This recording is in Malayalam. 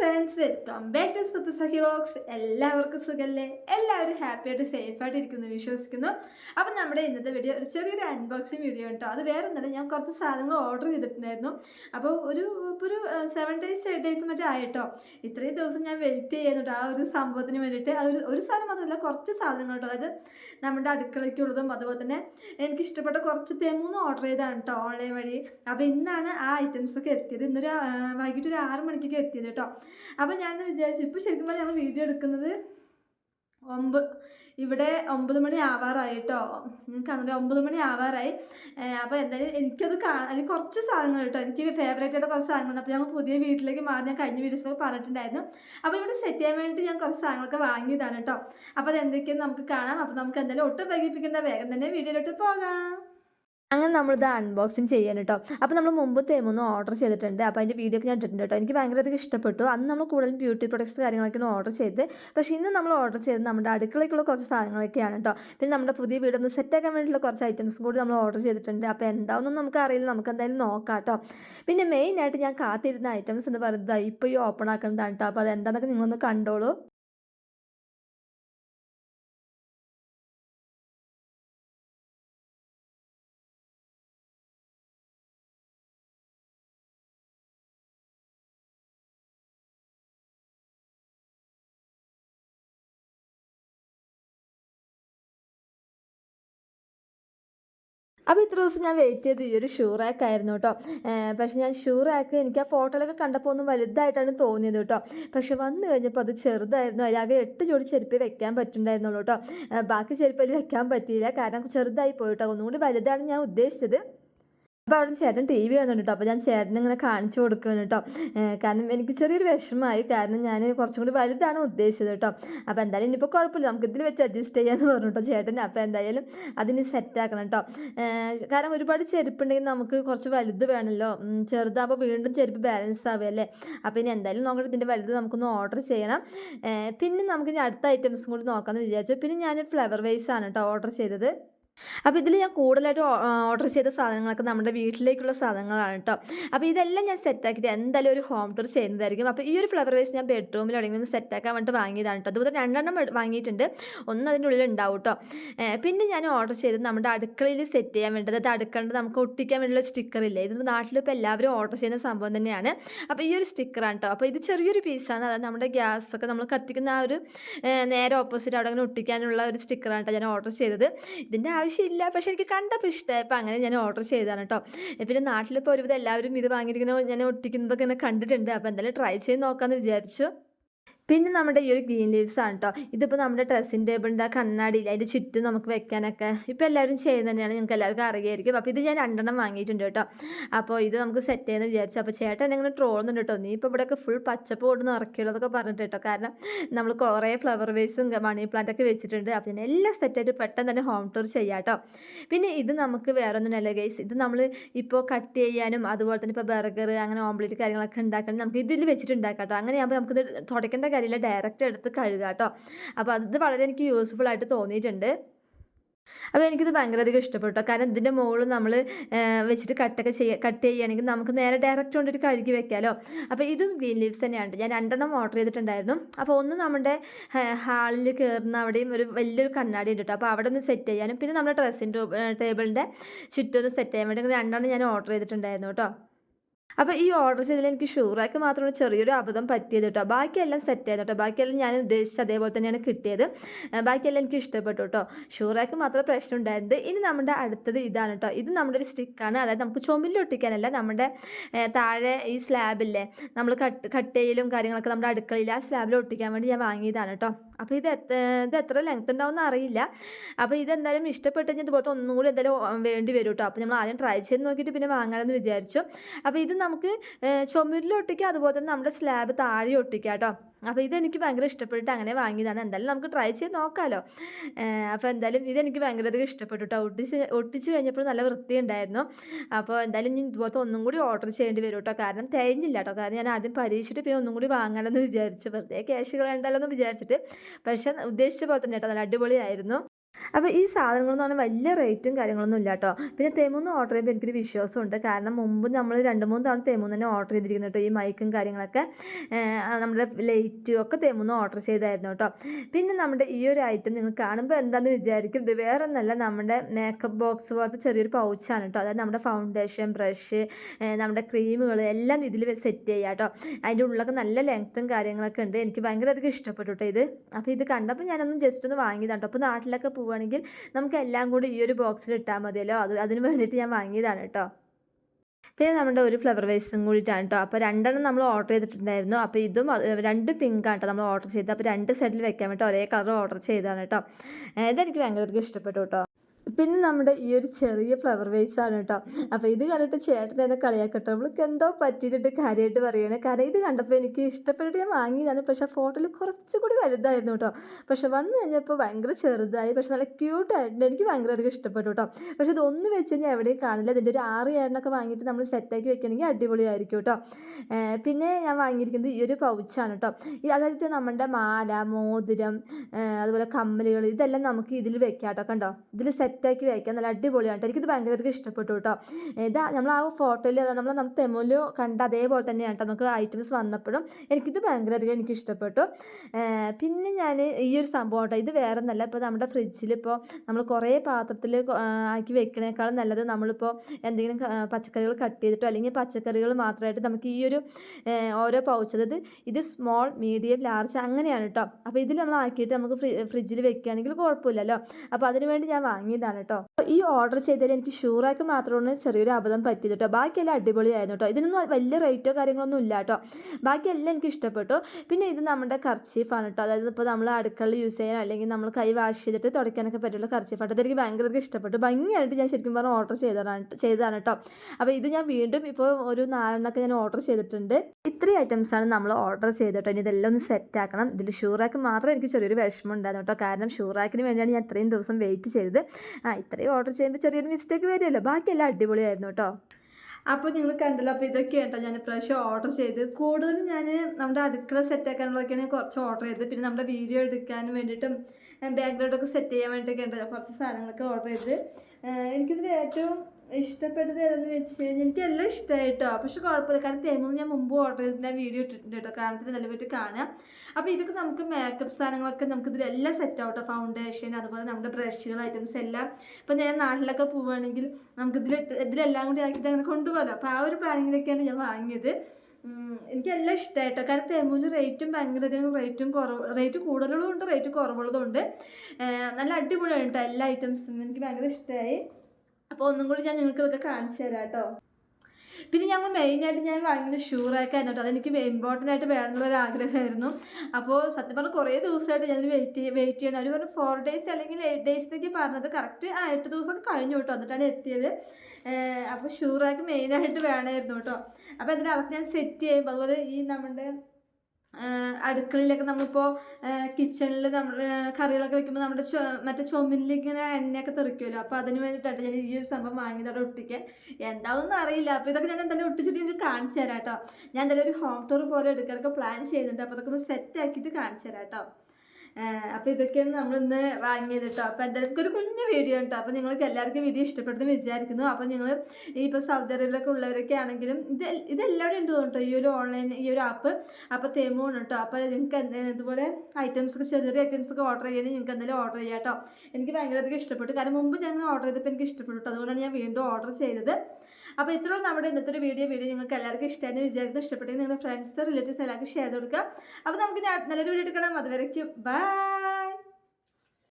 Friends welcome back to super Sakhi vlogs എല്ലാവർക്കും സുഖല്ലേ? എല്ലാവരും ഹാപ്പി ആയിട്ട് സേഫ് ആയിട്ട് ഇരിക്കുന്നു വിശ്വസിക്കുന്നു. അപ്പം നമ്മുടെ ഇന്നത്തെ വീഡിയോ ഒരു ചെറിയൊരു അൺബോക്സിങ് വീഡിയോ കേട്ടോ. അത് വേറെ ഒന്നല്ല ഞാൻ കുറച്ച് സാധനങ്ങൾ ഓർഡർ ചെയ്തിട്ടുണ്ടായിരുന്നു. അപ്പോൾ ഒരു ഇപ്പോൾ ഒരു സെവൻ ഡേയ്സ് എയ്റ്റ് ഡേയ്സ് മറ്റേ ആയിട്ടോ. ഇത്രയും ദിവസം ഞാൻ വെയിറ്റ് ചെയ്യുന്നുണ്ട് ആ ഒരു സംഭവത്തിന് വേണ്ടിയിട്ട്. അതൊരു ഒരു സാധനം മാത്രമല്ല കുറച്ച് സാധനങ്ങൾ കേട്ടോ. അതായത് നമ്മുടെ അടുക്കളയ്ക്കുള്ളതും അതുപോലെ തന്നെ എനിക്ക് ഇഷ്ടപ്പെട്ട കുറച്ച് തെമൂന്ന് ഓർഡർ ചെയ്തതാണ് കേട്ടോ ഓൺലൈൻ വഴി. അപ്പോൾ ഇന്നാണ് ആ ഐറ്റംസൊക്കെ എത്തിയത്. ഇന്നൊരു വൈകിട്ടൊരു ആറ് മണിക്കൊക്കെ എത്തിയത് കേട്ടോ. അപ്പോൾ ഞാൻ വിചാരിച്ചു ഇപ്പോൾ ശരിക്കും പറഞ്ഞാൽ ഞങ്ങൾ വീഡിയോ എടുക്കുന്നത് ഒമ്പ ഇവിടെ ഒമ്പത് മണി ആവാറായി കേട്ടോ അങ്ങനെ ഒമ്പത് മണി ആവാറായി. അപ്പോൾ എന്തായാലും എനിക്കത് കാണാൻ അതിന് കുറച്ച് സാധനങ്ങൾ കേട്ടോ എനിക്ക് ഫേവറേറ്റ് ആയിട്ട് കുറച്ച് സാധനങ്ങളുണ്ട് അപ്പോൾ ഞങ്ങൾ പുതിയ വീട്ടിലേക്ക് മാറി ഞാൻ കഴിഞ്ഞ വീഡിയോസൊക്കെ പറഞ്ഞിട്ടുണ്ടായിരുന്നു. അപ്പോൾ ഇവിടെ സെറ്റ് ചെയ്യാൻ വേണ്ടി ഞാൻ കുറച്ച് സാധനങ്ങളൊക്കെ വാങ്ങിയതാണ് കേട്ടോ അപ്പോൾ അത് നമുക്ക് കാണാം. അപ്പോൾ നമുക്ക് എന്തായാലും ഒട്ടും വൈകിപ്പിക്കേണ്ട വേഗം തന്നെ വീഡിയോയിലോട്ട് പോകാം. അങ്ങനെ നമ്മളിത് അൺബോക്സിങ് ചെയ്യാൻ കേട്ടോ അപ്പോൾ നമ്മൾ മുമ്പ് തേമൊന്ന് ഓർഡർ ചെയ്തിട്ടുണ്ട്. അപ്പോൾ അതിന്റെ വീഡിയോ ഒക്കെ ഞാൻ ഇട്ടിട്ടുണ്ട് കേട്ടോ എനിക്ക് ഭയങ്കര അധികം ഇഷ്ടപ്പെട്ടു. അന്ന് നമ്മൾ കൂടുതലും ബ്യൂട്ടി പ്രൊഡക്ട്സ് കാര്യങ്ങളൊക്കെയാണ് ഓർഡർ ചെയ്ത് പക്ഷേ ഇന്ന് നമ്മൾ ഓർഡർ ചെയ്തത് നമ്മുടെ അടുക്കളയ്ക്കുള്ള കുറച്ച് സാധനങ്ങളൊക്കെയാണ് കേട്ടോ പിന്നെ നമ്മുടെ പുതിയ വീടൊന്ന് സെറ്റാക്കാൻ വേണ്ടിയിട്ടുള്ള കുറച്ച് ഐറ്റംസ് കൂടി നമ്മൾ ഓർഡർ ചെയ്തിട്ടുണ്ട്. അപ്പോൾ എന്താണെന്നും നമുക്ക് അറിയില്ല നമുക്ക് എന്തായാലും നോക്കാം കേട്ടോ പിന്നെ മെയിനായിട്ട് ഞാൻ കാത്തിരുന്ന ഐറ്റംസ് എന്ന് പറയുന്നത് ഇപ്പോൾ ഈ ഓപ്പൺ ആക്കുന്നതാണ് കേട്ടോ അപ്പോൾ അതെന്താണെന്നൊക്കെ നിങ്ങളൊന്ന് കണ്ടോളൂ. അപ്പോൾ ഇത്ര ദിവസം ഞാൻ വെയിറ്റ് ചെയ്ത് ഈ ഒരു ഷൂ റാക്ക് ആയിരുന്നു കേട്ടോ പക്ഷെ ഞാൻ ഷൂ റാക്ക് എനിക്ക് ആ ഫോട്ടോയിലൊക്കെ കണ്ടപ്പോൾ ഒന്നും വലുതായിട്ടാണ് തോന്നിയത് കേട്ടോ പക്ഷെ വന്നു കഴിഞ്ഞപ്പോൾ അത് ചെറുതായിരുന്നു. അതിലാകെ എട്ട് ജോഡി ചെരുപ്പ് വെക്കാൻ പറ്റുന്നുണ്ടായിരുന്നുള്ളൂ കേട്ടോ ബാക്കി ചെരുപ്പ് വെക്കാൻ പറ്റിയില്ല. കാരണം ചെറുതായി പോയിട്ടോ ഒന്നുകൂടി വലുതാണ് ഞാൻ ഉദ്ദേശിച്ചത്. അപ്പോൾ അവിടെ ചേട്ടൻ ടി വി കാണുന്നുണ്ട് കേട്ടോ അപ്പോൾ ഞാൻ ചേട്ടൻ ഇങ്ങനെ കാണിച്ചു കൊടുക്കുകയാണ് കേട്ടോ. കാരണം എനിക്ക് ചെറിയൊരു വിഷമമായി. കാരണം ഞാൻ കുറച്ചും കൂടി വലുതാണ് ഉദ്ദേശിച്ചത് കേട്ടോ. അപ്പോൾ എന്തായാലും ഇനിയിപ്പോൾ കുഴപ്പമില്ല. നമുക്ക് ഇതിൽ വെച്ച് അഡ്ജസ്റ്റ് ചെയ്യാമെന്ന് പറഞ്ഞു കേട്ടോ ചേട്ടൻ അപ്പോൾ എന്തായാലും അതിന് സെറ്റാക്കണം കേട്ടോ. കാരണം ഒരുപാട് ചെരുപ്പുണ്ടെങ്കിൽ നമുക്ക് കുറച്ച് വലുത് വേണമല്ലോ ചെറുതാകുമ്പോൾ വീണ്ടും ചെരുപ്പ് ബാലൻസ് ആവുകയല്ലേ അപ്പോൾ ഇനി എന്തായാലും നോക്കട്ടെ ഇതിന്റെ വലുത് നമുക്കൊന്ന് ഓർഡർ ചെയ്യണം. പിന്നെ നമുക്ക് ഇനി അടുത്ത ഐറ്റംസും കൂടി നോക്കാമെന്ന് വിചാരിച്ചു. പിന്നെ ഞാൻ ഫ്ലവർ വൈസ് ആണ് കേട്ടോ ഓർഡർ ചെയ്തത്. അപ്പോൾ ഇതിൽ ഞാൻ കൂടുതലായിട്ട് ഓർഡർ ചെയ്ത സാധനങ്ങളൊക്കെ നമ്മുടെ വീട്ടിലേക്കുള്ള സാധനങ്ങളാണ് കേട്ടോ അപ്പോൾ ഇതെല്ലാം ഞാൻ സെറ്റാക്കിയിട്ട് എന്തായാലും ഒരു ഹോം ടൂർ ചെയ്യുന്നതായിരിക്കും. അപ്പോൾ ഈ ഒരു ഫ്ലവർ വേസ് ഞാൻ ബെഡ്റൂമിൽ എവിടെയെങ്കിലും ഒന്ന് സെറ്റാക്കാൻ വേണ്ടി വാങ്ങിയതാണ് കേട്ടോ അതുപോലെ രണ്ടെണ്ണം വാങ്ങിയിട്ടുണ്ട്. ഒന്ന് അതിന്റെ ഉള്ളിൽ ഉണ്ടാവും കേട്ടോ പിന്നെ ഞാൻ ഓർഡർ ചെയ്തത് നമ്മുടെ അടുക്കളയിൽ സെറ്റ് ചെയ്യാൻ വേണ്ടത് അത് അടുക്കളയിൽ നമുക്ക് ഒട്ടിക്കാൻ വേണ്ടിയുള്ള സ്റ്റിക്കർ ഇല്ല? ഇത് നാട്ടിലിപ്പോൾ എല്ലാവരും ഓർഡർ ചെയ്യുന്ന സംഭവം തന്നെയാണ്. അപ്പോൾ ഈ ഒരു സ്റ്റിക്കറാണ് കേട്ടോ അപ്പോൾ ഇത് ചെറിയൊരു പീസാണ് അതായത് നമ്മുടെ ഗ്യാസ് ഒക്കെ നമ്മൾ കത്തിക്കുന്ന ആ ഒരു നേരെ ഓപ്പോസിറ്റ് അവിടെ അങ്ങനെ ഒട്ടിക്കാനുള്ള ഒരു സ്റ്റിക്കറാണ് കേട്ടോ ഞാൻ ഓർഡർ ചെയ്തത്. ഇതിന്റെ ആവശ്യമില്ല. പക്ഷെ എനിക്ക് കണ്ടപ്പോൾ ഇഷ്ടമായപ്പോൾ അങ്ങനെ ഞാൻ ഓർഡർ ചെയ്തതാണ് കേട്ടോ പിന്നെ നാട്ടിലിപ്പോൾ ഒരുവിധം എല്ലാവരും ഇത് വാങ്ങിയിരിക്കുന്ന. ഞാൻ ഒട്ടിക്കുന്നതൊക്കെ ഇങ്ങനെ കണ്ടിട്ടുണ്ട്. അപ്പോൾ എന്തായാലും ട്രൈ ചെയ്ത് നോക്കാമെന്ന് വിചാരിച്ചു. പിന്നെ നമ്മുടെ ഈ ഒരു ഗ്രീൻ ലീവ്സ് ആണ് കേട്ടോ ഇതിപ്പോൾ നമ്മുടെ ഡ്രസ്സിങ് ടേബിളിന്റെ കണ്ണാടിയിൽ അതിന്റെ ചുറ്റും നമുക്ക് വെക്കാനൊക്കെ ഇപ്പോൾ എല്ലാവരും ചെയ്യുന്നത് തന്നെയാണ് നിങ്ങൾക്ക് എല്ലാവർക്കും അറിയായിരിക്കും. അപ്പോൾ ഇത് ഞാൻ രണ്ടെണ്ണം വാങ്ങിയിട്ടുണ്ട് കേട്ടോ അപ്പോൾ ഇത് നമുക്ക് സെറ്റ് ചെയ്യുന്ന വിചാരിച്ചു. അപ്പോൾ ചേട്ടൻ എങ്ങനെ ട്രോളുന്നുണ്ട് കേട്ടോ നീ ഇപ്പോൾ ഇവിടെയൊക്കെ ഫുൾ പച്ചപ്പ് കൊണ്ട് നിറക്കുള്ളതൊക്കെ പറഞ്ഞിട്ട് കേട്ടോ കാരണം നമ്മൾ കുറേ ഫ്ലവർ വേസും മണി പ്ലാന്റ് ഒക്കെ വെച്ചിട്ടുണ്ട്. അപ്പോൾ ഞാൻ എല്ലാം സെറ്റായിട്ട് പെട്ടെന്ന് തന്നെ ഹോം ടൂർ ചെയ്യാം കേട്ടോ പിന്നെ ഇത് നമുക്ക് വേറെ ഒന്നുമല്ല ഗൈസ് ഇത് നമ്മൾ ഇപ്പോൾ കട്ട് ചെയ്യാനും അതുപോലെ തന്നെ ഇപ്പോൾ ബർഗർ അങ്ങനെ ഓംപ്ലേറ്റ് കാര്യങ്ങളൊക്കെ ഉണ്ടാക്കണം നമുക്ക് ഇതിൽ വെച്ചിട്ട് ഉണ്ടാക്കാം കേട്ടോ അങ്ങനെയാകുമ്പോൾ നമുക്കിത് തുടയ്ക്കേണ്ട കാര്യമില്ല. ഡയറക്റ്റ് എടുത്ത് കഴുകാം കേട്ടോ. അപ്പോൾ അത് വളരെ എനിക്ക് യൂസ്ഫുൾ ആയിട്ട് തോന്നിയിട്ടുണ്ട്. അപ്പോൾ എനിക്കിത് ഭയങ്കര അധികം ഇഷ്ടപ്പെട്ടു കാരണം ഇതിന്റെ മുകളിൽ നമ്മൾ വെച്ചിട്ട് കട്ടൊക്കെ ചെയ്യുക കട്ട് ചെയ്യുകയാണെങ്കിൽ നമുക്ക് നേരെ ഡയറക്റ്റ് കൊണ്ടിട്ട് കഴുകി വെക്കാമല്ലോ അപ്പോൾ ഇതും ഗ്രീൻ ലീവ്സ് തന്നെയാണ്. ഞാൻ രണ്ടെണ്ണം ഓർഡർ ചെയ്തിട്ടുണ്ടായിരുന്നു. അപ്പോൾ ഒന്ന് നമ്മുടെ ഹാളിൽ കയറുന്ന അവിടെയും ഒരു വലിയൊരു കണ്ണാടി ഉണ്ട് കേട്ടോ. അപ്പോൾ അവിടെ ഒന്ന് സെറ്റ് ചെയ്യാനും പിന്നെ നമ്മുടെ ഡ്രസ്സിന്റെ ടേബിളിന്റെ ചുറ്റും ഒന്ന് സെറ്റ് ചെയ്യാൻ വേണ്ടി രണ്ടെണ്ണം ഞാൻ ഓർഡർ ചെയ്തിട്ടുണ്ടായിരുന്നു കേട്ടോ. അപ്പോൾ ഈ ഓർഡർ ചെയ്തതിൽ എനിക്ക് ഷൂറാക്ക് മാത്രമാണ് ചെറിയൊരു അബദ്ധം പറ്റിയത് കേട്ടോ. ബാക്കിയെല്ലാം സെറ്റ് ആയത് കേട്ടോ. ബാക്കിയെല്ലാം ഞാൻ ഉദ്ദേശിച്ച അതേപോലെ തന്നെയാണ് കിട്ടിയത്. ബാക്കിയെല്ലാം എനിക്ക് ഇഷ്ടപ്പെട്ടു കേട്ടോ. ഷൂറാക്ക് മാത്രമേ പ്രശ്നം ഉണ്ടായിരുന്നത്. ഇനി നമ്മുടെ അടുത്തത് ഇതാണ് കേട്ടോ. ഇത് നമ്മുടെ ഒരു സ്റ്റിക്കാണ് അതായത് നമുക്ക് ചുമലിലൊട്ടിക്കാനല്ല നമ്മുടെ താഴെ ഈ സ്ലാബില്ലേ നമ്മൾ കട്ട് കട്ടയിലും കാര്യങ്ങളൊക്കെ നമ്മുടെ അടുക്കളയിൽ ആ സ്ലാബിൽ ഒട്ടിക്കാൻ വേണ്ടി ഞാൻ വാങ്ങിയതാണ് കേട്ടോ. അപ്പോൾ ഇത് ഇത് എത്ര ലെങ്ത് ഉണ്ടാവുമെന്ന് അറിയില്ല. അപ്പോൾ ഇതെന്തായാലും ഇഷ്ടപ്പെട്ട് കഴിഞ്ഞാൽ ഇതുപോലത്തെ ഒന്നുകൂടി എന്തായാലും വേണ്ടി വരും കേട്ടോ. അപ്പോൾ നമ്മൾ ആദ്യം ട്രൈ ചെയ്ത് നോക്കിയിട്ട് പിന്നെ വാങ്ങാമെന്ന് വിചാരിച്ചു. അപ്പോൾ ഇത് നമുക്ക് ചുമരിൽ അതുപോലെ തന്നെ നമ്മുടെ സ്ലാബ് താഴെ ഒട്ടിക്കുക കേട്ടോ. അപ്പോൾ ഇതെനിക്ക് ഭയങ്കര ഇഷ്ടപ്പെട്ടിട്ട് അങ്ങനെ വാങ്ങിയതാണ്. എന്തായാലും നമുക്ക് ട്രൈ ചെയ്ത് നോക്കാമല്ലോ അപ്പോൾ എന്തായാലും ഇതെനിക്ക് ഭയങ്കര അധികം ഇഷ്ടപ്പെട്ടു കേട്ടോ. ഒട്ടിച്ച് ഒട്ടിച്ച് കഴിഞ്ഞപ്പോൾ നല്ല വൃത്തിയുണ്ടായിരുന്നു അപ്പോൾ എന്തായാലും ഞാൻ ഇതുപോലത്തെ ഒന്നും കൂടി ഓർഡർ ചെയ്യേണ്ടി വരും കേട്ടോ. കാരണം തികഞ്ഞില്ല കേട്ടോ. കാരണം ഞാൻ ആദ്യം പരീക്ഷിച്ചിട്ട് പിന്നെ ഒന്നും കൂടി വാങ്ങണമെന്ന് വിചാരിച്ചു. വെറുതെ ക്യാഷ് കളയണ്ടല്ലോ എന്ന് വിചാരിച്ചിട്ട്. പക്ഷേ ഉദ്ദേശിച്ച പോലെ തന്നെ കേട്ടോ. നല്ല അടിപൊളിയായിരുന്നു. അപ്പോൾ ഈ സാധനങ്ങളെന്ന് പറഞ്ഞാൽ വലിയ റേറ്റും കാര്യങ്ങളൊന്നും ഇല്ല കേട്ടോ പിന്നെ തെമുന്ന് ഓർഡർ ചെയ്യുമ്പോൾ എനിക്കൊരു വിശ്വാസമുണ്ട്. കാരണം മുമ്പ് നമ്മൾ രണ്ട് മൂന്ന് തവണ തെമുന്ന് തന്നെ ഓർഡർ ചെയ്തിരിക്കുന്നു കേട്ടോ. ഈ മൈക്കും കാര്യങ്ങളൊക്കെ. നമ്മുടെ ലൈറ്റും ഒക്കെ തെമുന്ന് ഓർഡർ ചെയ്തായിരുന്നു കേട്ടോ. പിന്നെ നമ്മുടെ ഈ ഒരു ഐറ്റം നിങ്ങൾ കാണുമ്പോൾ എന്താണെന്ന് വിചാരിക്കും ഇത് വേറെ ഒന്നല്ല നമ്മുടെ മേക്കപ്പ് ബോക്സ് പോലത്തെ ചെറിയൊരു പൗച്ചാണ് കേട്ടോ. അതായത് നമ്മുടെ ഫൗണ്ടേഷൻ ബ്രഷ് നമ്മുടെ ക്രീമുകൾ എല്ലാം ഇതിൽ സെറ്റ് ചെയ്യുക കേട്ടോ. അതിന്റെ ഉള്ളിലൊക്കെ നല്ല ലെങ്ത്തും കാര്യങ്ങളൊക്കെ ഉണ്ട്. എനിക്ക് ഭയങ്കര അധികം ഇഷ്ടപ്പെട്ടു കേട്ടോ ഇത്. അപ്പോൾ ഇത് കണ്ടപ്പോൾ ഞാനൊന്ന് ജസ്റ്റ് ഒന്ന് വാങ്ങിയതാണ് കേട്ടോ. അപ്പോൾ നാട്ടിലൊക്കെ പോവുകയാണെങ്കിൽ നമുക്ക് എല്ലാം കൂടി ഈ ഒരു ബോക്സിൽ ഇട്ടാൽ മതിയല്ലോ. അത് അതിന് വേണ്ടിയിട്ട് ഞാൻ വാങ്ങിയതാണ് കേട്ടോ. പിന്നെ നമ്മുടെ ഒരു ഫ്ലവർ വൈസും കൂടിയിട്ടാണ് കേട്ടോ. അപ്പോൾ രണ്ടെണ്ണം നമ്മൾ ഓർഡർ ചെയ്തിട്ടുണ്ടായിരുന്നു. അപ്പോൾ ഇതും രണ്ട് പിങ്ക് ആണ് കേട്ടോ നമ്മൾ ഓർഡർ ചെയ്തത്. അപ്പോൾ രണ്ട് സൈഡിൽ വെക്കാൻ വേണ്ടി ഒരേ കളർ ഓർഡർ ചെയ്തതാണ് കേട്ടോ. ഇതെനിക്ക് ഭയങ്കര ഇഷ്ടപ്പെട്ടു കേട്ടോ. പിന്നെ നമ്മുടെ ഈ ഒരു ചെറിയ ഫ്ലവർ വേസ് ആണ് കേട്ടോ അപ്പോൾ ഇത് കണ്ടിട്ട് ചേട്ടൻ എന്നെ കളിയാക്കട്ടോ. നമ്മൾക്ക് എന്തോ പറ്റിയിട്ട് കാര്യമായിട്ട് പറയണേ. കാരണം ഇത് കണ്ടപ്പോൾ എനിക്ക് ഇഷ്ടപ്പെട്ടിട്ട് ഞാൻ വാങ്ങിയതാണ്. പക്ഷേ ഫോട്ടോയിൽ കുറച്ചുകൂടി വലുതായിരുന്നു കേട്ടോ പക്ഷെ വന്നു കഴിഞ്ഞപ്പോൾ ഭയങ്കര ചെറുതായി. പക്ഷെ നല്ല ക്യൂട്ടായിട്ടുണ്ട് എനിക്ക് ഭയങ്കര അധികം ഇഷ്ടപ്പെട്ടു കേട്ടോ പക്ഷെ ഇതൊന്ന് വെച്ച് കഴിഞ്ഞാൽ എവിടെയും കാണില്ല. ഇതിന്റെ ഒരു ആറ് ഏഴെണ്ണൊക്കെ വാങ്ങിയിട്ട് നമ്മൾ സെറ്റാക്കി വെക്കണമെങ്കിൽ അടിപൊളിയായിരിക്കും കേട്ടോ പിന്നെ ഞാൻ വാങ്ങിയിരിക്കുന്നത് ഈ ഒരു പൗച്ചാണ് കേട്ടോ അതായത് നമ്മുടെ മാല മോതിരം അതുപോലെ കമ്മലുകൾ ഇതെല്ലാം നമുക്ക് ഇതിൽ വെക്കാം കേട്ടോ കണ്ടോ? ഇതിൽ സെറ്റാക്കി വയ്ക്കാം നല്ല അടിപൊളിയാണ് എനിക്കിത് ഭയങ്കര അധികം ഇഷ്ടപ്പെട്ടു കേട്ടോ. ഇതാ നമ്മൾ ആ ഫോട്ടോയിൽ നമ്മൾ നമ്മൾ തെമുൽ കണ്ട അതേപോലെ തന്നെയാണ് കേട്ടോ നമുക്ക് ഐറ്റംസ് വന്നപ്പോഴും എനിക്കിത് ഭയങ്കര അധികം എനിക്ക് ഇഷ്ടപ്പെട്ടു. പിന്നെ ഞാൻ ഈ ഒരു സംഭവം കേട്ടോ. ഇത് വേറെ ഒന്നല്ല ഇപ്പോൾ നമ്മുടെ ഫ്രിഡ്ജിൽ ഇപ്പോൾ നമ്മൾ കുറേ പാത്രത്തിൽ ആക്കി വെക്കണേക്കാളും നല്ലത് നമ്മളിപ്പോൾ എന്തെങ്കിലും പച്ചക്കറികൾ കട്ട് ചെയ്തിട്ടോ അല്ലെങ്കിൽ പച്ചക്കറികൾ മാത്രമായിട്ട് നമുക്ക് ഈ ഒരു ഓരോ പൗച്ച് അതായത് ഇത് സ്മോൾ മീഡിയം ലാർജ് അങ്ങനെയാണ് കേട്ടോ. അപ്പോൾ ഇതിൽ നമ്മൾ ആക്കിയിട്ട് നമുക്ക് ഫ്രിഡ്ജിൽ വെക്കുകയാണെങ്കിൽ കുഴപ്പമില്ലല്ലോ. അപ്പോൾ അതിനുവേണ്ടി ഞാൻ വാങ്ങിയതാണ്. കേട്ടോ. ഈ ഓർഡർ ചെയ്തതിൽ എനിക്ക് ഷൂറാക്ക് മാത്രമാണ് ചെറിയൊരു അബദ്ധം പറ്റിയത് കേട്ടോ. ബാക്കിയെല്ലാം അടിപൊളിയായിരുന്നു കേട്ടോ. ഇതിനൊന്നും വലിയ റേറ്റോ കാര്യങ്ങളൊന്നും ഇല്ല കേട്ടോ. ബാക്കിയെല്ലാം എനിക്ക് ഇഷ്ടപ്പെട്ടു. പിന്നെ ഇത് നമ്മുടെ കർച്ചീഫാണ് കേട്ടോ. അതായത് ഇപ്പോൾ നമ്മൾ അടുക്കളയിൽ യൂസ് ചെയ്യാൻ അല്ലെങ്കിൽ നമ്മൾ കൈ വാഷ് ചെയ്തിട്ട് തുടയ്ക്കാനൊക്കെ പറ്റുള്ള കർച്ചീഫാട്ടോ അതെനിക്ക് ഭയങ്കര ഇഷ്ടപ്പെട്ടു. ഭംഗിയായിട്ട് ഞാൻ ശരിക്കും പറഞ്ഞാൽ ഓർഡർ ചെയ്തതാണ് ചെയ്തതാണ് കേട്ടോ. അപ്പോൾ ഇത് ഞാൻ വീണ്ടും ഇപ്പോൾ ഒരു നാലെണ്ണൊക്കെ ഞാൻ ഓർഡർ ചെയ്തിട്ടുണ്ട്. ഇത്രയും ഐറ്റംസാണ് നമ്മൾ ഓർഡർ ചെയ്തിട്ടോ ഇനി ഇതെല്ലാം ഒന്ന് സെറ്റ് ആക്കണം. ഇതിൽ ഷൂറാക്ക് മാത്രം എനിക്ക് ചെറിയൊരു വിഷമം ഉണ്ടായിരുന്നു കേട്ടോ. കാരണം ഷൂറാക്കിന് വേണ്ടിയാണ് ഞാൻ ഇത്രയും ദിവസം വെയിറ്റ് ചെയ്തത്. ആ ഇത്രയും ഓർഡർ ചെയ്യുമ്പോൾ ചെറിയൊരു മിസ്റ്റേക്ക് വരുമല്ലോ. ബാക്കിയെല്ലാം അടിപൊളിയായിരുന്നു കേട്ടോ. അപ്പോൾ നിങ്ങൾ കണ്ടല്ലോ അപ്പോൾ ഇതൊക്കെയാണ് ഞാൻ ഇപ്രാവശ്യം ഓർഡർ ചെയ്ത് കൂടുതലും ഞാൻ നമ്മുടെ അടുക്കള സെറ്റാക്കാനുള്ളതൊക്കെയാണ് കുറച്ച് ഓർഡർ ചെയ്തത്. പിന്നെ നമ്മുടെ വീഡിയോ എടുക്കാനും വേണ്ടിയിട്ടും ബാക്ക്ഗ്രൗണ്ടൊക്കെ സെറ്റ് ചെയ്യാൻ വേണ്ടിയിട്ടൊക്കെ ഉണ്ട്. കുറച്ച് സാധനങ്ങളൊക്കെ ഓർഡർ ചെയ്ത്. എനിക്കിതിൽ ഏറ്റവും ഇഷ്ടപ്പെട്ടത് ഏതെന്ന് വെച്ച് കഴിഞ്ഞാൽ എനിക്ക് എല്ലാം ഇഷ്ടമായിട്ടോ പക്ഷെ കുഴപ്പമില്ല. കാരണം തേമൂന്ന് ഞാൻ മുമ്പ് ഓർഡർ ചെയ്തിട്ട് വീഡിയോ ഇട്ടിട്ടുണ്ട് കേട്ടോ. കാണത്തിന് നല്ല പറ്റി കാണാം അപ്പോൾ ഇതൊക്കെ നമുക്ക് മേക്കപ്പ് സാധനങ്ങളൊക്കെ നമുക്ക് ഇതിലെല്ലാം സെറ്റ് ആവട്ടോ ഫൗണ്ടേഷൻ അതുപോലെ നമ്മുടെ ബ്രഷുകൾ ഐറ്റംസ് എല്ലാം. ഇപ്പം ഞാൻ നാട്ടിലൊക്കെ പോവുകയാണെങ്കിൽ നമുക്ക് ഇതിലിട്ട് ഇതിലെല്ലാം കൂടി ആക്കിയിട്ട് അങ്ങനെ കൊണ്ടുപോകാമല്ലോ അപ്പോൾ ആ ഒരു പ്ലാനിങ്ങിലൊക്കെയാണ് ഞാൻ വാങ്ങിയത്. എനിക്കെല്ലാം ഇഷ്ടമായിട്ടോ കാരണം തെമുൽ റേറ്റും ഭയങ്കര അധികം റേറ്റും കുറവ് റേറ്റ് കൂടുതലുള്ളതും ഉണ്ട് റേറ്റ് കുറവുള്ളതും ഉണ്ട് നല്ല അടിപൊളിയാണ് കേട്ടോ എല്ലാ ഐറ്റംസും എനിക്ക് ഭയങ്കര ഇഷ്ടമായി അപ്പോൾ ഒന്നും കൂടി ഞാൻ നിങ്ങൾക്ക് ഇതൊക്കെ കാണിച്ചു തരാം കേട്ടോ പിന്നെ ഞങ്ങൾ മെയിനായിട്ട് ഞാൻ വാങ്ങിയത് ഷൂറാക്കായിരുന്നു കേട്ടോ. അതെനിക്ക് ഇമ്പോർട്ടന്റ് ആയിട്ട് വേണമെന്നുള്ളൊരു ആഗ്രഹമായിരുന്നു. അപ്പോൾ സത്യം പറഞ്ഞാൽ കുറേ ദിവസമായിട്ട് ഞാൻ വെയിറ്റ് വെയിറ്റ് ചെയ്യണം അവർ പറഞ്ഞു ഫോർ ഡേയ്സ് അല്ലെങ്കിൽ എയ്റ്റ് ഡേയ്സ് എന്നൊക്കെ പറഞ്ഞത് കറക്റ്റ് ആ എട്ട് ദിവസമൊക്കെ കഴിഞ്ഞു കേട്ടോ. എന്നിട്ടാണ് എത്തിയത്. അപ്പോൾ ഷൂറാക്ക് മെയിനായിട്ട് വേണമായിരുന്നു കേട്ടോ. അപ്പോൾ അതിനകത്ത് ഞാൻ സെറ്റ് ചെയ്യുമ്പോൾ അതുപോലെ ഈ നമ്മുടെ അടുക്കളയിലൊക്കെ നമ്മളിപ്പോൾ കിച്ചണിൽ നമ്മൾ കറികളൊക്കെ വെക്കുമ്പോൾ നമ്മുടെ ചൊ മറ്റേ ചുമലിലിങ്ങനെ എണ്ണയൊക്കെ തെറിക്കുമല്ലോ അപ്പോൾ അതിന് വേണ്ടിയിട്ടാണ് ഞാൻ ഈ ഒരു സംഭവം വാങ്ങിയത് അവിടെ ഒട്ടിക്കാൻ. എന്താണെന്നൊന്നും അറിയില്ല. അപ്പോൾ ഇതൊക്കെ ഞാൻ എന്തായാലും ഒട്ടിച്ചിട്ട് നിങ്ങൾക്ക് കാണിച്ചു തരാം കേട്ടോ ഞാൻ എന്തായാലും ഒരു ഹോം ടൂർ പോലെ എടുക്കാനൊക്കെ പ്ലാൻ ചെയ്യുന്നുണ്ട് അപ്പോൾ അതൊക്കെ ഒന്ന് സെറ്റ് ആക്കിയിട്ട് കാണിച്ചു തരാം കേട്ടോ അപ്പോൾ ഇതൊക്കെയാണ് നമ്മൾ ഇന്ന് വാങ്ങിയത് കേട്ടോ അപ്പോൾ എന്തായാലും ഒരു കുഞ്ഞു വീഡിയോ കേട്ടോ അപ്പോൾ നിങ്ങൾക്ക് എല്ലാവർക്കും വീഡിയോ ഇഷ്ടപ്പെടുന്നു വിചാരിക്കുന്നു. അപ്പോൾ നിങ്ങൾ ഇപ്പോൾ സൗദി അറേബ്യയിലൊക്കെ ഉള്ളവരൊക്കെ ആണെങ്കിലും ഇത് ഇതെല്ലാവരും ഉണ്ട് കേട്ടോ ഈ ഒരു ഓൺലൈൻ ഈ ഒരു ആപ്പ് അപ്പോൾ ആണ് കേട്ടോ അപ്പോൾ നിങ്ങൾക്ക് ഇതുപോലെ ഐറ്റംസ് ഒക്കെ ചെറിയ ചെറിയ ഐറ്റംസ് ഒക്കെ ഓർഡർ ചെയ്യണമെങ്കിൽ നിങ്ങൾക്ക് എന്തായാലും ഓർഡർ ചെയ്യാം കേട്ടോ എനിക്ക് ഭയങ്കര അധികം ഇഷ്ടപ്പെട്ടു. കാരണം മുമ്പ് ഞങ്ങൾ ഓർഡർ ചെയ്തപ്പോൾ എനിക്ക് ഇഷ്ടപ്പെട്ടു അതുകൊണ്ടാണ് ഞാൻ വീണ്ടും ഓർഡർ ചെയ്തത്. അപ്പോൾ ഇത്രയും നമ്മുടെ ഇന്നത്തെ ഒരു വീഡിയോ വീഡിയോ നിങ്ങൾക്ക് എല്ലാവർക്കും ഇഷ്ടമായിരുന്നു വിചാരിക്കുന്നു. ഇഷ്ടപ്പെട്ടെങ്കിൽ നിങ്ങളുടെ ഫ്രണ്ട്സ് റിലേറ്റീവ്സ് എല്ലാവർക്കും ഷെയർ കൊടുക്കുക. അപ്പോൾ നമുക്ക് നല്ലൊരു വീഡിയോ എടുക്കണം അതുവരയ്ക്കും ബൈ